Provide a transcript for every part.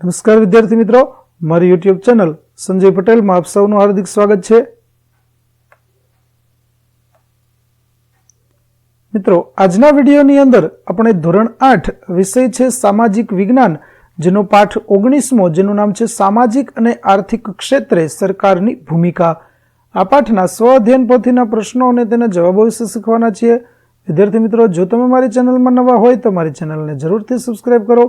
નમસ્કાર વિદ્યાર્થી મિત્રો, મારી યુટ્યુબ ચેનલ સંજય પટેલમાં આપ સૌનું હાર્દિક સ્વાગત છે. મિત્રો, આજના વિડીયોની અંદર આપણે ધોરણ આઠ વિષય છે સામાજિક વિજ્ઞાન, જેનો પાઠ ઓગણીસમો, જેનું નામ છે સામાજિક અને આર્થિક ક્ષેત્રે સરકારની ભૂમિકા. આ પાઠના સ્વ અધ્યયન પોથીના પ્રશ્નો અને તેના જવાબો વિશે શીખવાના છીએ. વિદ્યાર્થી મિત્રો, જો તમે મારી ચેનલમાં નવા હોય તો મારી ચેનલને જરૂરથી સબસ્ક્રાઇબ કરો.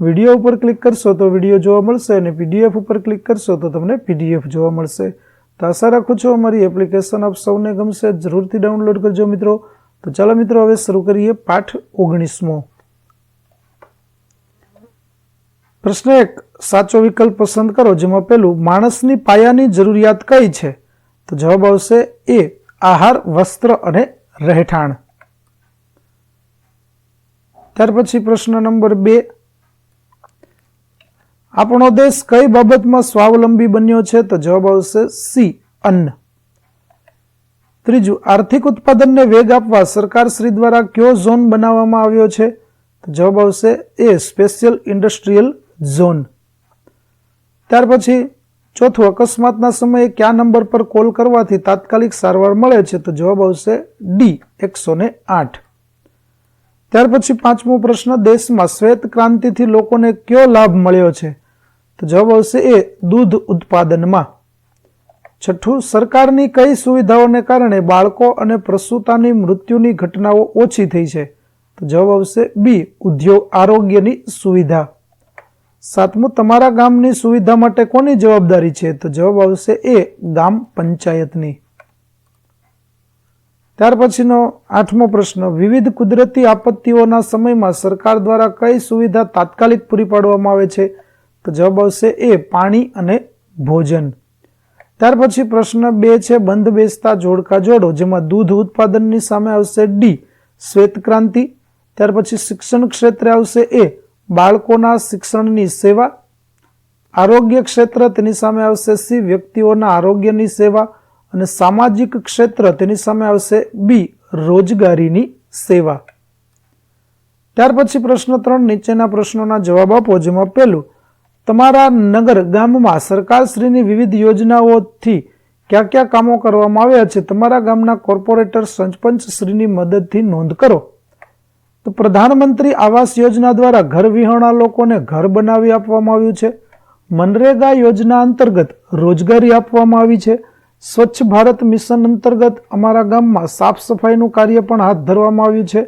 વીડિયો ઉપર ક્લિક કરશો તો વીડિયો જોવા મળશે અને પીડીએફ ઉપર ક્લિક કરશો તો તમને પીડીએફ જોવા મળશે. તો આશા રાખું છું અમારી એપ્લિકેશન આપ સૌને ગમશે. જરૂરથી ડાઉનલોડ કરજો મિત્રો. તો ચાલો મિત્રો, હવે શરૂ કરીએ પાઠ ઓગણીસમો. પ્રશ્ન એક, સાચો વિકલ્પ પસંદ કરો, જેમાં પેલું માણસની પાયાની જરૂરિયાત કઈ છે? તો જવાબ આવશે એ, આહાર, વસ્ત્ર અને રહેઠાણ. ત્યાર પછી પ્રશ્ન નંબર બે આપણો દેશ કઈ બાબતમાં સ્વાવલંબી બન્યો છે? તો જવાબ આવશે સી, અન્ન. ત્રીજું, આર્થિક ઉત્પાદનને વેગ આપવા સરકાર શ્રી દ્વારા કયો ઝોન બનાવવામાં આવ્યો છે? તો જવાબ આવશે એ, સ્પેશિયલ ઇન્ડસ્ટ્રીયલ ઝોન. ત્યાર પછી, ચોથું, અકસ્માતના સમયે કયા નંબર પર કોલ કરવાથી તાત્કાલિક સારવાર મળે છે? તો જવાબ આવશે ડી, એકસો આઠ. ત્યાર પછી પાંચમો પ્રશ્ન, દેશમાં શ્વેત ક્રાંતિથી લોકોને કયો લાભ મળ્યો છે? તો જવાબ આવશે એ, દૂધ ઉત્પાદનમાં. છઠ્ઠું, સરકારની કઈ સુવિધાઓને કારણે બાળકો અને પ્રસૂતાની મૃત્યુની ઘટનાઓ ઓછી થઈ છે? તો જવાબ આવશે બી, ઉદ્યોગ આરોગ્યની સુવિધા. સાતમું, તમારા ગામની સુવિધા માટે કોની જવાબદારી છે? તો જવાબ આવશે એ, ગામ પંચાયતની. ત્યાર પછીનો આઠમો પ્રશ્ન, વિવિધ કુદરતી આપત્તિઓના સમયમાં સરકાર દ્વારા કઈ સુવિધા તાત્કાલિક પૂરી પાડવામાં આવે છે? તો જવાબ આવશે એ, પાણી અને ભોજન. ત્યાર પછી પ્રશ્ન બે છે, બંધ બેસતા જોડકા જોડો, જેમાં દૂધ ઉત્પાદનની સામે આવશે ડી શ્વેત ક્રાંતિ. ત્યાર પછી શિક્ષણ ક્ષેત્રે આવશે એ, બાળકોના શિક્ષણની સેવા. આરોગ્ય ક્ષેત્ર તેની સામે આવશે સી વ્યક્તિઓના આરોગ્યની સેવા. અને સામાજિક ક્ષેત્ર તેની સામે આવશે બી રોજગારીની સેવા. ત્યાર પછી પ્રશ્ન ત્રણ, નીચેના પ્રશ્નોના જવાબ આપો, જેમાં પહેલું તમારા નગર ગામમાં સરકારશ્રીની વિવિધ યોજનાઓથી કયા કયા કામો કરવામાં આવ્યા છે? તમારા ગામના કોર્પોરેટર સરપંચ શ્રીની મદદથી નોંધ કરો. તો પ્રધાનમંત્રી આવાસ યોજના દ્વારા ઘર વિહોણા લોકોને ઘર બનાવી આપવામાં આવ્યું છે. મનરેગા યોજના અંતર્ગત રોજગારી આપવામાં આવી છે. સ્વચ્છ ભારત મિશન અંતર્ગત અમારા ગામમાં સાફ સફાઈનું કાર્ય પણ હાથ ધરવામાં આવ્યું છે.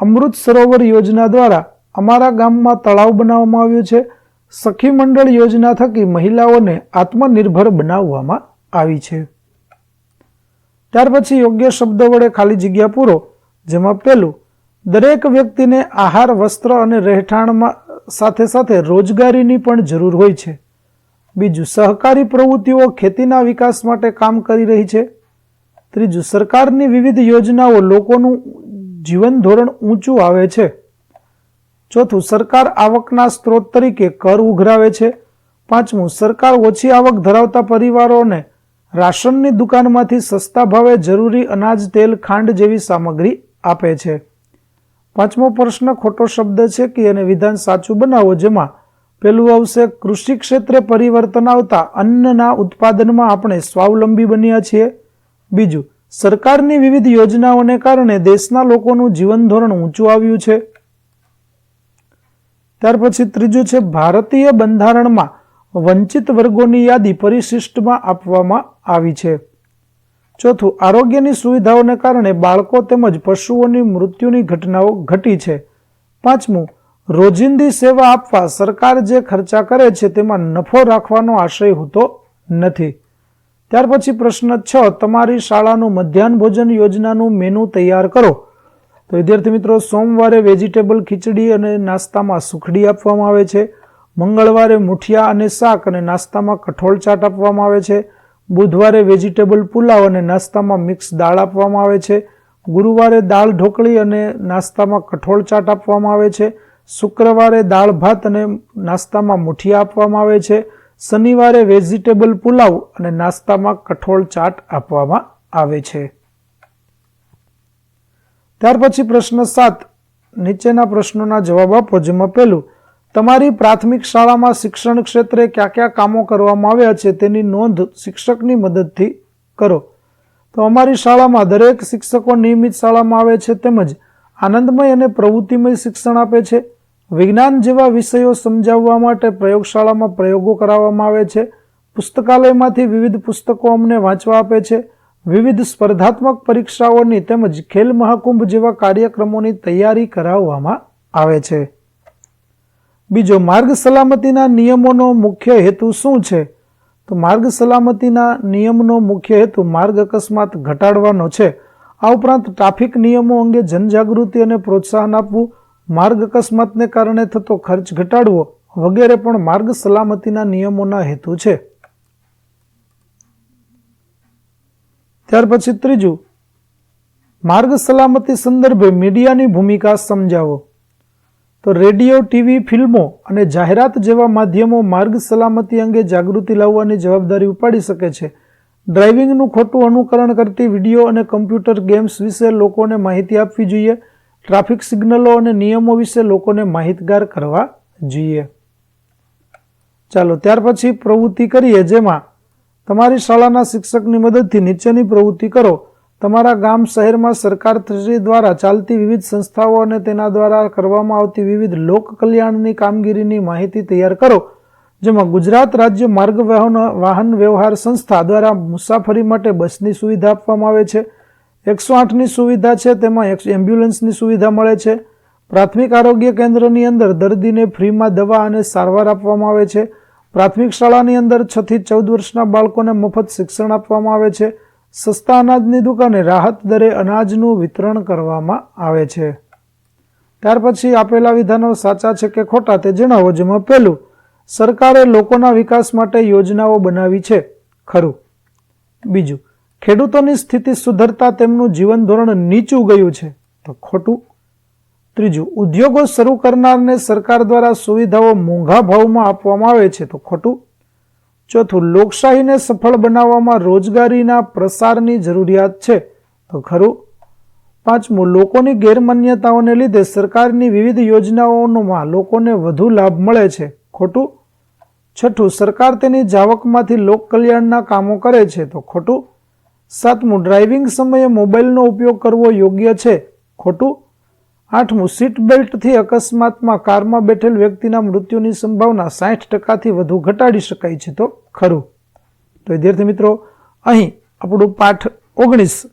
અમૃત સરોવર યોજના દ્વારા અમારા ગામમાં તળાવ બનાવવામાં આવ્યું છે. સખી મંડળ યોજના થકી મહિલાઓને આત્મનિર્ભર બનાવવામાં આવી છે. ત્યાર પછી યોગ્ય શબ્દો વડે ખાલી જગ્યા પૂરો, જેમાં પહેલું, દરેક વ્યક્તિને આહાર, વસ્ત્ર અને રહેઠાણમાં સાથે સાથે રોજગારીની પણ જરૂર હોય છે. બીજું, સહકારી પ્રવૃત્તિઓ ખેતીના વિકાસ માટે કામ કરી રહી છે. ત્રીજું, સરકારની વિવિધ યોજનાઓ લોકોનું જીવન ધોરણ ઊંચું આવે છે. ચોથું, સરકાર આવકના સ્ત્રોત તરીકે કર ઉઘરાવે છે. પાંચમું, સરકાર ઓછી આવક ધરાવતા પરિવારોને રાશનની દુકાનમાંથી સસ્તા ભાવે જરૂરી અનાજ, તેલ, ખાંડ જેવી સામગ્રી આપે છે. પાંચમો પ્રશ્ન ખોટો શબ્દ છે કે એને વિધાન સાચું બનાવો, જેમાં પેલું આવશે, કૃષિ ક્ષેત્રે પરિવર્તન આવતા અન્નના ઉત્પાદનમાં આપણે સ્વાવલંબી બન્યા છીએ. બીજું, સરકારની વિવિધ યોજનાઓને કારણે દેશના લોકોનું જીવન ધોરણ ઊંચું આવ્યું છે. ત્યાર પછી ત્રીજું છે, ભારતીય બંધારણમાં વંચિત વર્ગોની યાદી પરિશિષ્ટમાં આપવામાં આવી છે. ચોથું, આરોગ્યની સુવિધાઓને કારણે બાળકો તેમજ પશુઓની મૃત્યુની ઘટનાઓ ઘટી છે. પાંચમું, રોજિંદી સેવા આપવા સરકાર જે ખર્ચા કરે છે તેમાં નફો રાખવાનો આશય હોતો નથી. ત્યાર પછી પ્રશ્ન છ, તમારી શાળાનું મધ્યાહન ભોજન યોજનાનું મેનુ તૈયાર કરો. તો વિદ્યાર્થી મિત્રો, સોમવારે વેજીટેબલ ખીચડી અને નાસ્તામાં સુખડી આપવામાં આવે છે. મંગળવારે મુઠિયા અને શાક અને નાસ્તામાં કઠોળ ચાટ આપવામાં આવે છે. બુધવારે વેજીટેબલ પુલાવ અને નાસ્તામાં મિક્સ દાળ આપવામાં આવે છે. ગુરુવારે દાળ ઢોકળી અને નાસ્તામાં કઠોળ ચાટ આપવામાં આવે છે. શુક્રવારે દાળ ભાત અને નાસ્તામાં મુઠિયા આપવામાં આવે છે. શનિવારે વેજીટેબલ પુલાવ અને નાસ્તામાં કઠોળ ચાટ આપવામાં આવે છે. ત્યાર પછી પ્રશ્ન સાત. નીચેના પ્રશ્નોના જવાબ આપો, જેમાં પહેલું, તમારી પ્રાથમિક શાળામાં શિક્ષણ ક્ષેત્રે કયા કયા કામો કરવામાં આવ્યા છે તેની નોંધ શિક્ષકની મદદથી કરો. તો અમારી શાળામાં દરેક શિક્ષકો નિયમિત શાળામાં આવે છે તેમજ આનંદમય અને પ્રવૃત્તિમય શિક્ષણ આપે છે. વિજ્ઞાન જેવા વિષયો સમજાવવા માટે પ્રયોગશાળામાં પ્રયોગો કરાવવામાં આવે છે. પુસ્તકાલયમાંથી વિવિધ પુસ્તકો અમને વાંચવા આપે છે. વિવિધ સ્પર્ધાત્મક પરીક્ષાઓની તેમજ ખેલ મહાકુંભ જેવા કાર્યક્રમોની તૈયારી કરાવવામાં આવે છે. બીજો, માર્ગ સલામતીના નિયમોનો મુખ્ય હેતુ શું છે? તો માર્ગ સલામતીના નિયમનો મુખ્ય હેતુ માર્ગ અકસ્માત ઘટાડવાનો છે. આ ઉપરાંત ટ્રાફિક નિયમો અંગે જનજાગૃતિ અને પ્રોત્સાહન આપવું, માર્ગ અકસ્માતને કારણે થતો ખર્ચ ઘટાડવો વગેરે પણ માર્ગ સલામતીના નિયમોના હેતુ છે. ત્યાર પછી ત્રીજું, માર્ગ સલામતી સંદર્ભે મીડિયાની ભૂમિકા સમજાવો. તો રેડિયો, ટીવી, ફિલ્મો અને જાહેરાત જેવા માધ્યમો માર્ગ સલામતી અંગે જાગૃતિ લાવવાની જવાબદારી ઉપાડી શકે છે. ડ્રાઇવિંગનું ખોટું અનુકરણ કરતી વીડિયો અને કમ્પ્યુટર ગેમ્સ વિશે લોકોને માહિતી આપવી જોઈએ. ટ્રાફિક સિગ્નલો અને નિયમો વિશે લોકોને માહિતગાર કરવા જોઈએ. ચાલો ત્યાર પછી પ્રવૃત્તિ કરીએ જેમાં તમારી શાળાના શિક્ષકની મદદથી નીચેની પ્રવૃત્તિ કરો. તમારા ગામ શહેરમાં સરકાર શ્રી દ્વારા ચાલતી વિવિધ સંસ્થાઓ અને તેના દ્વારા કરવામાં આવતી વિવિધ લોક કલ્યાણની કામગીરીની માહિતી તૈયાર કરો, જેમાં ગુજરાત રાજ્ય માર્ગ વાહન વ્યવહાર સંસ્થા દ્વારા મુસાફરી માટે બસની સુવિધા આપવામાં આવે છે. એકસો આઠની સુવિધા છે, તેમાં એમ્બ્યુલન્સની સુવિધા મળે છે. પ્રાથમિક આરોગ્ય કેન્દ્રની અંદર દર્દીને ફ્રીમાં દવા અને સારવાર આપવામાં આવે છે. પ્રાથમિક શાળાની અંદર છ થી ચૌદ વર્ષના બાળકોને મફત શિક્ષણ આપવામાં આવે છે. સસ્તા અનાજની દુકાને રાહત દરે અનાજનું વિતરણ કરવામાં આવે છે. ત્યાર પછી આપેલા વિધાનો સાચા છે કે ખોટા તે જણાવો, જેમાં પહેલું, સરકારે લોકોના વિકાસ માટે યોજનાઓ બનાવી છે. ખરું. બીજું, ખેડૂતોની સ્થિતિ સુધરતા તેમનું જીવન ધોરણ નીચું ગયું છે. તો ખોટું ત્રીજું, ઉદ્યોગો શરૂ કરનારને સરકાર દ્વારા સુવિધાઓ મોંઘા ભાવમાં આપવામાં આવે છે તો ખોટું. ચોથું, લોકશાહીને સફળ બનાવવામાં રોજગારીના પ્રસારની જરૂરિયાત છે તો ખરું. પાંચમું, લોકોની ગેરમાન્યતાઓને લીધે સરકારની વિવિધ યોજનાઓમાં લોકોને વધુ લાભ મળે છે ખોટું. છઠ્ઠું, સરકાર તેની જાવકમાંથી લોક કલ્યાણના કામો કરે છે તો ખોટું. સાતમું, ડ્રાઇવિંગ સમયે મોબાઈલનો ઉપયોગ કરવો યોગ્ય છે ખોટું. આઠમું સીટ બેલ્ટથી અકસ્માતમાં કારમાં બેઠેલ વ્યક્તિના મૃત્યુની સંભાવના સાઠ ટકાથી વધુ ઘટાડી શકાય છે તો ખરું. તો વિદ્યાર્થી મિત્રો, અહીં આપણું પાઠ ઓગણીસ.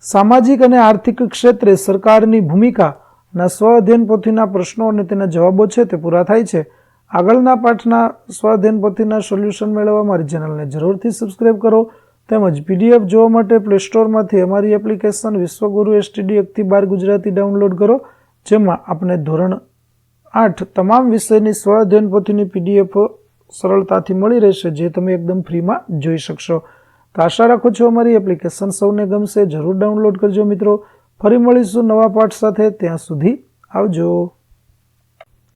સામાજિક અને આર્થિક ક્ષેત્રે સરકારની ભૂમિકાના સ્વ અધ્યયન પોથીના પ્રશ્નો અને તેના જવાબો છે તે પૂરા થાય છે. આગળના પાઠના સ્વ અધ્યયન પોથીના સોલ્યુશન મેળવવા મારી ચેનલને જરૂરથી સબસ્ક્રાઈબ કરો. તેમજ પીડીએફ જોવા માટે પ્લે સ્ટોરમાંથી અમારી એપ્લિકેશન વિશ્વગુરુ એસટીડી એકથી બાર ગુજરાતી ડાઉનલોડ કરો, જેમાં આપણે ધોરણ આઠ તમામ વિષયની સ્વ અધ્યયન પોથીની પીડીએફ સરળતાથી મળી રહેશે, જે તમે એકદમ ફ્રીમાં જોઈ શકશો. તો આશા રાખું છું અમારી એપ્લિકેશન સૌને ગમશે. જરૂર ડાઉનલોડ કરજો મિત્રો. ફરી મળીશું નવા પાઠ સાથે. ત્યાં સુધી આવજો.